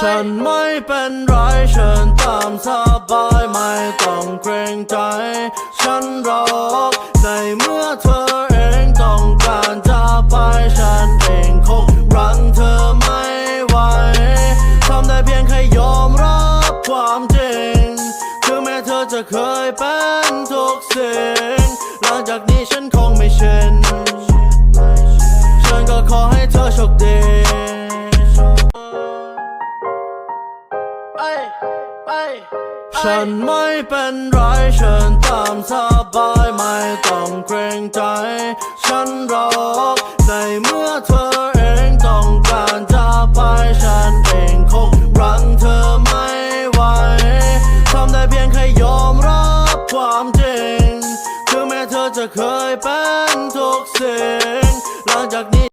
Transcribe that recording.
ฉันไม่เป็นไรเชิญตามสบายไม่ต้องเกรงใจ ฉันรอกในเมื่อเธอเองต้องการจะไปฉันเองคงรั้งเธอไม่ไหวทำได้เพียงแค่ยอมรับความจริง ถึงแม้เธอจะเคยเป็นทุกสิ่ง หลังจากนี้ฉันคงไม่เชินฉัน ฉันไม่เป็นไรฉันตามสบายไม่ต้องเกรงใจ ฉันรอกในเมื่อเธอเองต้องการจะไปฉันเองคงรังเธอไม่ไหวทำได้เพียงแค่ยอมรับความจริง ถึงแม้เธอจะเคยเป็นทุกสิ่งหลังจากนี้